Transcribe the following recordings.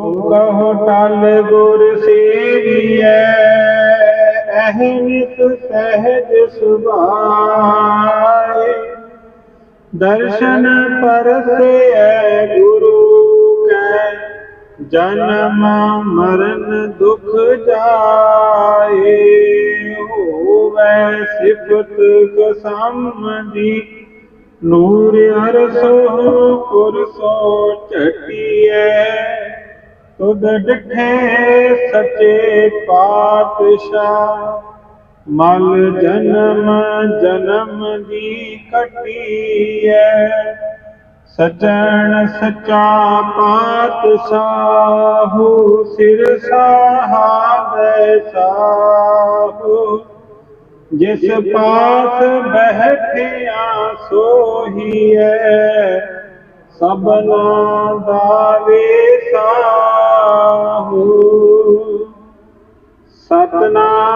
ਕਹੋ ਟਲ ਗੁਰ ਸੇਵੀਐ ਅਹਨਿਤ ਸਹਿਜ ਸੁਭਾਏ। ਦਰਸ਼ਨ ਪਰਸੈ ਗੁਰੂ ਕੈ, ਜਨਮ ਮਰਨ ਦੁਖ ਜਾਏ। ਹੋਵੈ ਸਿਫਤ ਕਸਮ ਦੀ ਨੂਰ ਅਰਸੋ ਪੁਰਸੋ ਝਟੀਐ। ਤੁਧ ਡਿਠੇ ਸੱਚੇ ਪਾਤਸ਼ਾਹ, ਮਲ ਜਨਮ ਜਨਮ ਦੀ ਕਟੀਐ। ਸਚਣ ਸਚਾ ਪਾਤਸ਼ਾਹੂ, ਸਿਰ ਸਾਹਾਬੈ ਸਾਹੂ। ਜਿਸ ਪਾਸ ਬਹਿਠਿਆ ਸੋਹੀਐ ਸਭਨਾ ਦਾ ਵੇਸਾਹੂ ਸਤਨਾਮ।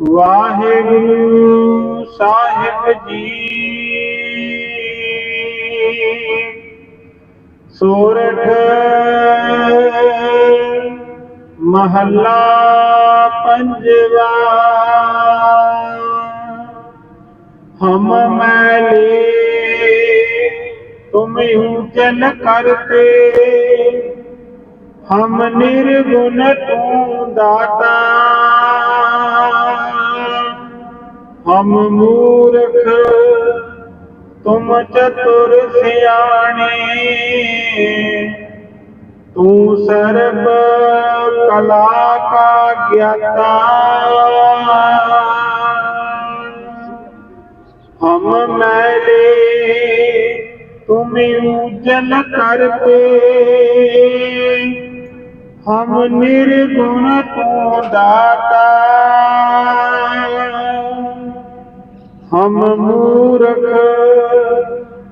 ਵਾਹਿਗੁਰੂ ਸਾਹਿਬ ਜੀ। ਸੋਰਠ ਮਹੱਲਾ ਪੰਜਵਾ ਹਮ ਮੈਲੇ, ਤੁਮ ਉਜਲ ਕਰਤੇ। ਹਮ ਨਿਰਗੁਣ ਤੂੰ ਦਾਤਾ। ਹਮ ਮੂਰਖ, ਤੁਮ ਚਤੁਰ ਸਿਆਣੇ। ਤੂੰ ਸਰਬ ਕਲਾ ਕਾ ਗਿਆਤਾ। ਤੁਮ ਉਜਲ ਕਰਤੇ ਹਮ ਨਿਰਗੁਣ ਤੂੰ ਦਾਤਾ। ਹਮ ਮੂਰਖ,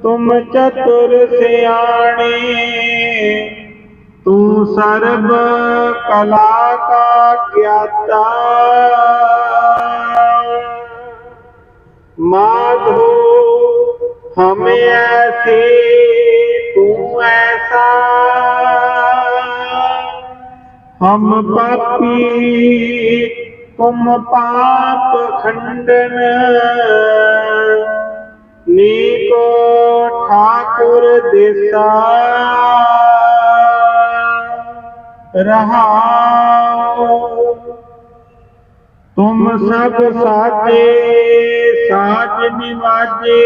ਤੁਮ ਚਤੁਰ ਸਿਆਣੇ। ਤੂੰ ਸਰਬ ਕਲਾ ਕਾ ਗਿਆਤਾ। ਮਾਧੋ ਹਮ ਐਸੇ ਤੂੰ ਐਸਾ। ਹਮ ਪਾਪੀ ਤੁਮ ਪਾਪ ਖੰਡਨ। ਨੀਕੋ ਠਾਕੁਰ ਦੇਸਾ। ਰਹਾਉ। ਤੁਮ ਸਭ ਸਾਚੇ ਨਿਵਾਜੇ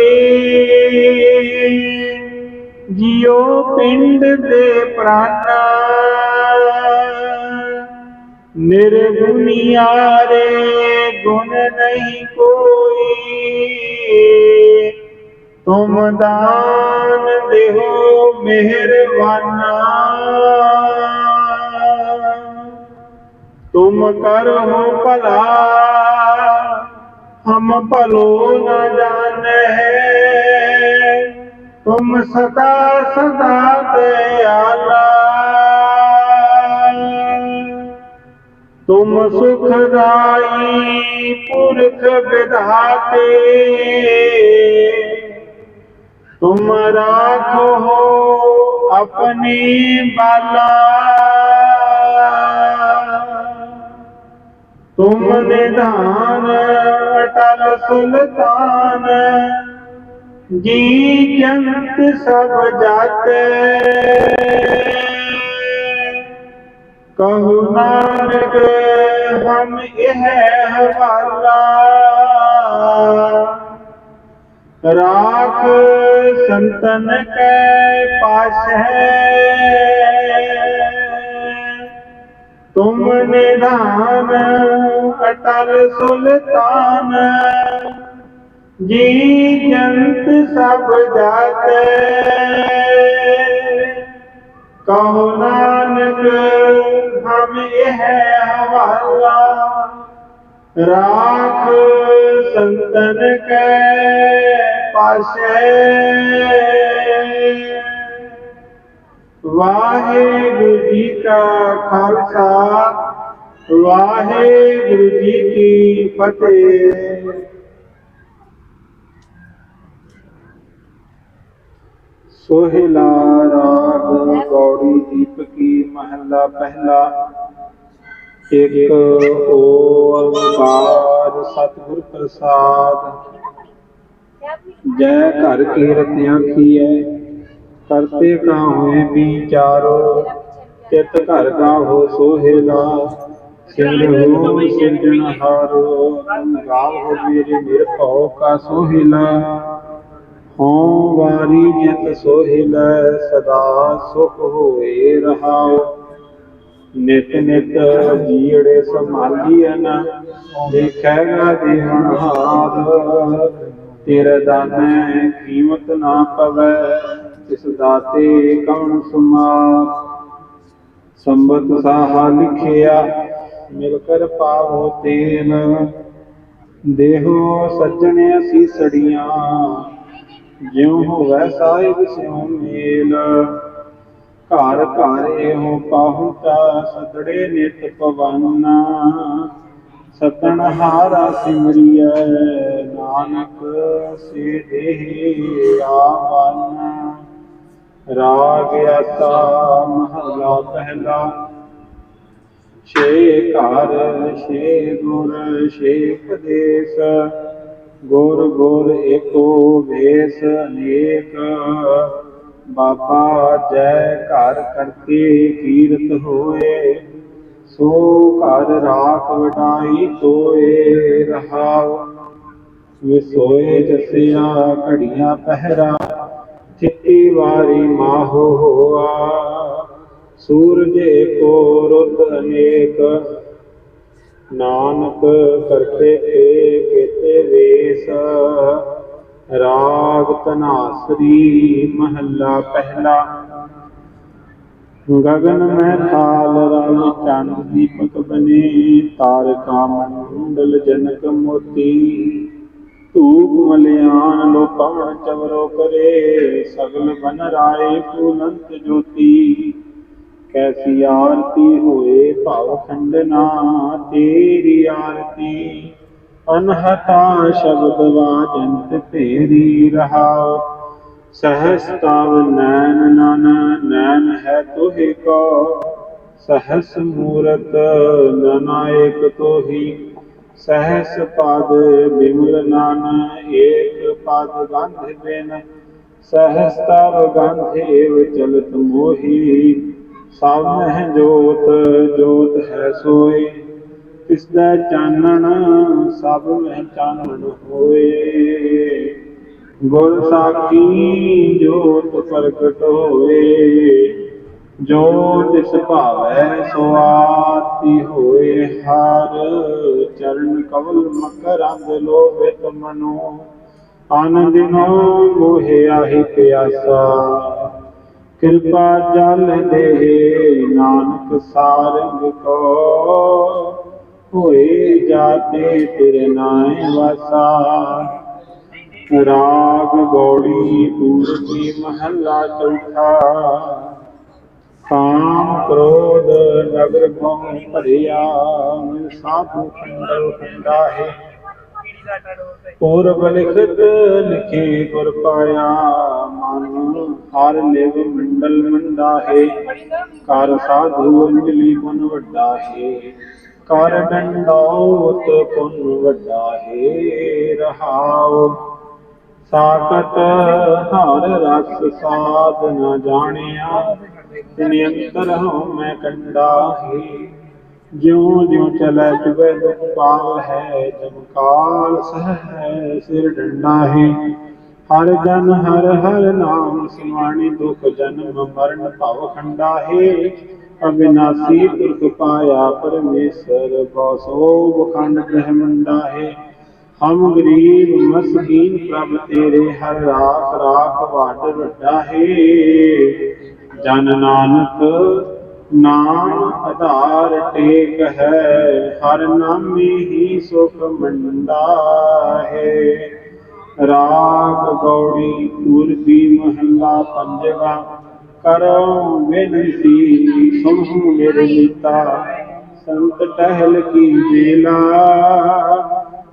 ਜਿਉ ਪਿੰਡ ਦੇ ਪ੍ਰਾਨਾ ਨਿਰਗੁਣਿਆਰੇ ਗੁਣ ਨਹੀਂ ਕੋਈ। ਤੁਮ ਦਾਨ ਦੇਹੋ ਮਿਹਰਬਾਨਾ। ਤੁਮ ਕਰੋ ਭਲਾ ਹਮ ਭਲੋ ਨ ਜਾਣੈ ਤੁਮ ਸਦਾ ਸਦਾ ਦਇਆਲਾ ਤੁਮ ਸੁਖਦਾਈ ਪੁਰਖ ਵਿਧਾਤੇ ਤੁਮ ਰਾਖੋ ਆਪਣੀ ਬਾਲਾ ਤੁਮ ਨਿਧਾਨ, ਅਟਲ ਸੁਲਤਾਨ। ਜੀ ਜੰਤ ਸਭ ਜਾਤੇ। ਕਹੂ ਨਾਨਕ, ਹਮ ਇਹ ਹਵਾਲਾ। ਰਾਖ ਸੰਤਨ ਕੈ ਪਾਸ ਹੈ ਤੁਮ ਨਿਧਾਨ ਅਟਲ ਸੁਲਤਾਨ। ਜੀ ਜੰਤ ਸਭ ਜਾਤੇ। ਕਹੋ ਨਾਨਕ, ਹਮ ਇਹ ਹਵਾਲਾ। ਰਾਖ ਸੰਤਨ ਕੈ ਪਾਸੇ। ਵਾਹਿਗੁਰੂ ਜੀ ਕਾ ਖਾਲਸਾ, ਵਾਹਿਗੁਰੂ ਜੀ ਕੀ ਫਤਿਹ। ਸੋਹਿਲਾ ਰਾਗ ਗੌੜੀ ਦੀਪਕੀ ਮਹੱਲਾ ਪਹਿਲਾ। ਇੱਕ ਓੰਕਾਰ ਸਤਿਗੁਰ ਪ੍ਰਸਾਦ। ਜੈ ਘਰ ਕੀਰਤ ਆਖੀਐ ਕਰਤੇ ਕਾ ਹੋਏ ਵਿਚਾਰੋ ਚਿਤ ਘਰ ਕਾ ਹੋ ਸੋਹਿਲਾ ਸਿਮਰੋ ਸਿਰਜਣਹਾਰੋ ਤੁਮ ਗਾਵੋ ਮੇਰੇ ਨਿਰਭਉ ਕਾ ਸੋਹਿਲਾ ਹਉ ਵਾਰੀ ਜਿਤ ਸੋਹਿਲਾ ਸਦਾ ਸੁਖ ਹੋਏ ਰਹਾਉ। ਨਿਤ ਨਿਤ ਜੀੜੇ ਸੰਭਾਲੀਐਨ ਦੇਖੈਗਾ ਦੇਵਨ ਹਾਰ। ਤੇਰੇ ਦਾਨੈ ਕੀਮਤ ਨਾ ਪਵੇ। ਤਿਸ ਦਾਤੇ ਕਵਣ ਸੁਮਾਰ ਸੰਬਤ ਸਾਹਾ ਲਿਖਿਆ, ਮਿਲ ਕਰ ਪਾਵੋ ਤੇਲ ਦੇਹੋ ਸੱਜਣ ਅਸੀਂ ਸੜੀਆਂ ਜਿਉ ਹੋਵੈ ਸਾਹਿਬ ਸਿਉ ਮੇਲ। ਘਰ ਘਰ ਇਹੋ ਪਾਹੁਟਾ ਸਦੜੇ ਨਿਤ ਪਵਨ। ਸਤਨ ਹਾਰਾ ਸਿਮਰਿਐ, ਨਾਨਕ ਸੇ ਦੇਹ ਆਵਨ। ਰਾਗ ਆਸਾ ਮਹਲਾ ਪਹਿਲਾ। ਛੇ ਘਰ, ਛੇ ਗੁਰ, ਛੇ ਉਪਦੇਸ਼। ਗੁਰ ਗੁਰ ਏਕੋ ਵੇਸ ਅਨੇਕ। ਬਾਬਾ ਜੈ ਘਰ ਕਰਤੇ ਕੀਰਤ ਹੋਏ। ਸੋ ਘਰ ਰਾਖ ਵਡਾਈ ਤੋਏ ਰਹਾਉ ਵਿਸੋਏ ਜਸਿਆ ਘੜੀਆਂ ਪਹਿਰਾ ਚਿੱਤੀ ਵਾਰੀ ਮਾਹੋ ਹੋਆ। ਸੂਰਜ ਏਕੋ ਰੁੱਤ ਅਨੇਕ। ਨਾਨਕ ਕਰਤੇ ਤੇ ਕੀਤੇ ਵੇਸ। ਰਾਗ ਤਨਾਸਰੀ ਮਹੱਲਾ ਪਹਿਲਾ। ਗਗਨ ਮੈਂ ਥਾਲ ਰਲ ਚੰਦ ਦੀਪਕ ਬਨੇ। ਤਾਰਕਾ ਮੰਡਲ ਜਨਕ ਮੋਤੀ। ਧੂਪ ਮਲਿਆਨ ਲੋ ਪਵਨ ਚਵਰੋ ਕਰੇ, ਸਗਲ ਬਨ ਰਾਏ ਫੂਲੰਤ ਜੋਤੀ। ਕੈਸੀ ਆਰਤੀ ਹੋਏ ਭਵ ਖੰਡਨਾ ਤੇਰੀ ਆਰਤੀ। ਅਨਹਤਾ ਸ਼ਬਦ ਵਾਜੰਤ ਤੇਰੀ ਰਹਾਉ। ਸਹਸ ਨੈਨ ਨਨ ਨੈਨ ਹੈ ਤੋਹਿ ਕੋ ਸਹਸ ਮੂਰਤ ਨਨਾਇਕ ਤੋਹੀ ਸਹਸ ਪਦ ਬਿਮਲ ਨਾਨ ਏਕ ਪਦ ਗੰਧ ਬਿਨ। ਸਹਸ ਤਵ ਗੰਧ ਏਵ ਚਲਤ ਮੋਹੀ। ਸਭ ਮਹਿ ਜੋਤ ਜੋਤ ਹੈ ਸੋਈ। ਤਿਸ ਦਾ ਚਾਨਣ, ਸਭ ਮਹਿ ਚਾਨਣ ਹੋਏ। ਗੁਰ ਸਾਖੀ ਜੋਤ ਪ੍ਰਗਟ ਹੋਏ। ਜੋ ਤਿਸ ਭਾਵੈ ਸੋ ਆਤੀ ਹੋਏ ਹਰ ਚਰਨ ਕਵਲ ਮਕਰੰਦ ਲੋਭਿਤ ਮਨੋ ਆਨੰਦਿਨੋ ਮੋਹਿ ਆਹੀ ਪਿਆਸਾ। ਕਿਰਪਾ ਜਲ ਦੇ ਨਾਨਕ ਸਾਰੰਗ ਕੋ, ਹੋਏ ਜਾਤੇ ਤੇਰੇ ਨਾਮ ਵਾਸਾ। ਰਾਗ ਗੌੜੀ ਪੂਰਬੀ ਮਹੱਲਾ ਚੌਥਾ। ਕਾਮ ਕ੍ਰੋਧ ਨਗਰ ਭਉ ਭਰਿਆ ਮਿਲ ਸਾਧੂ ਖੰਡਲ ਖੰਡਾਹੇ ਪੂਰਬ ਲਿਖਤ ਲਿਖੇ ਗੁਰ ਪਾਇਆ, ਮਨ ਹਰ ਲਿਵ ਮੰਡਲ ਮੰਡਾਹੇ ਕਰ ਸਾਧੂ ਅੰਜਲੀ ਪੁਨ ਵੱਡਾ ਹੈ। ਕਰ ਡੰਡੌਤ ਪੁਨ ਵੱਡਾ ਹੈ, ਰਹਾਉ। ਸਾਖਤ ਹਰ ਰਸ ਸਾਧ ਨ ਜਾਣਿਆ ਤਿਨ ਹਉ ਮੈਂ ਕੰਡਾ ਹੈ। ਜਿਉ ਜਿਉ ਚਲੈ ਚੁਬੈ ਦੁਖ ਪਾਵ ਹੈ ਜਮ ਕਾਲ ਸਹ ਹੈ, ਸਿਰ ਡੰਡਾ ਹੈ। ਹਰ ਜਨ ਹਰ ਹਰ ਨਾਮ ਸਮਾਣੀ ਦੁਖ ਜਨਮ ਮਰਨ ਭਵ ਖੰਡਾ ਹੈ। ਅਬਿਨਾਸੀ ਪੁਰਖ ਪਾਇਆ ਪਰਮੇਸ਼ਰ ਬਸੋ ਬਖੰਡ ਬ੍ਰਹਮੰਡਾ ਹੈ। ਹਮ ਗਰੀਬ ਮਸਕੀਨ ਪ੍ਰਭ ਤੇਰੇ, ਹਰ ਰਾਖ ਰਾਖ ਵਾਟ ਵੱਡਾ ਹੈ। ਜਨ ਨਾਨਕ ਨਾਮ ਆਧਾਰ ਟੇਕ ਹੈ ਹਰ ਨਾਮੇ ਹੀ ਸੁਖ ਮੰਡਾ ਹੈ ਰਾਗ ਗੌੜੀ ਪੂਰਬੀ ਮਹੱਲਾ ਪੰਜਵਾ ਕਰੋ ਬੇਨਤੀ ਸੁਣੋ ਮੇਰੇ ਸੰਤ ਟਹਿਲ ਕੀ ਵੇਲਾ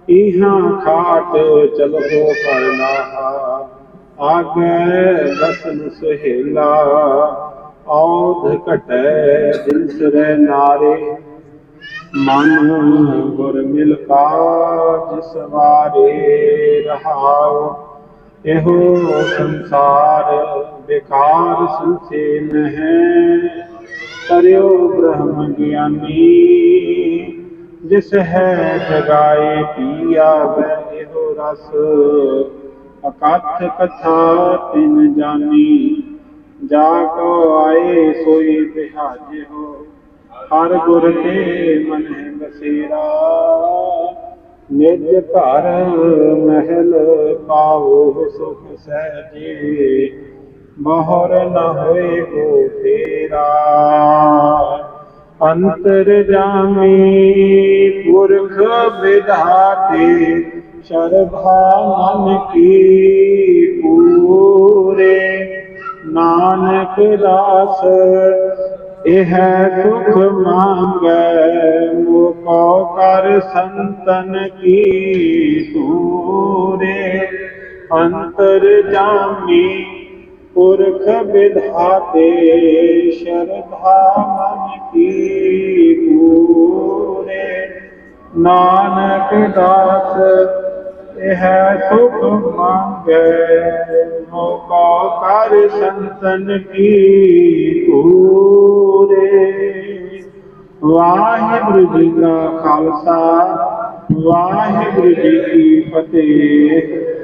ਇਹਾਂ ਖਾਟ ਚਲੋ ਕਰਨਾ ਆਗੈ ਦਸਨ ਸੁਹੇਲਾ ਔਧ ਘਟੈ ਦਿਲ ਸਰੈ ਨਾਰੇ। ਮਨ ਗੁਰ ਮਿਲ ਕਾਜ ਸਵਾਰੇ ਰਹਾਉ। ਇਹੋ ਸੰਸਾਰ ਬੇਕਾਰ ਸੁਸੇ ਨਹਿ। ਕਰਿਓ ਬ੍ਰਹਮ ਗਿਆਨੀ, ਜਿਸ ਹੈ ਜਗਾਏ ਪੀਆ ਵੈ ਇਹੋ ਰਸ ਅਕਥ ਕਥਾ ਤਿਨ ਜਾਨੀ ਜਾ ਕੋ ਆਏ ਸੋਈ ਬਿਹਾਜੇ ਹੋ। ਹਰ ਗੁਰ ਤੇ ਮਨ ਬਸੇਰਾ, ਨਿਜ ਘਰ ਮਹਿਲ ਪਾਓ ਸੁਖ ਸਹਿਜੇ। ਮੋਹਰ ਨ ਹੋਏ ਕੋ ਤੇਰਾ ਅੰਤਰ ਜਾਮੀ ਪੁਰਖ ਵਿਧਾਤੇ। ਸ਼ਰਧਾ ਮਨ ਕੀ ਪੂਰੇ, ਨਾਨਕ ਦਾਸ, ਇਹ ਸੁਖ ਮੰਗੈ, ਮੁਕੋ ਕਰ ਸੰਤਨ ਕੀ ਤੂਰੇ ਅੰਤਰ ਜਾਮੀ ਪੁਰਖ ਵਿਧਾਤੇ ਸ਼ਰਧਾ ਮਨ ਕੀ ਪੂਰੇ, ਨਾਨਕ ਦਾਸ ਇਹ ਸੁਖ ਮੰਗੈ। ਮੋਕੋ ਕਰ ਸੰਤਨ ਕੀ ਪੂਰੇ। ਵਾਹਿਗੁਰੂ ਜੀ ਕਾ ਖਾਲਸਾ, ਵਾਹਿਗੁਰੂ ਜੀ ਕੀ ਫਤਿਹ।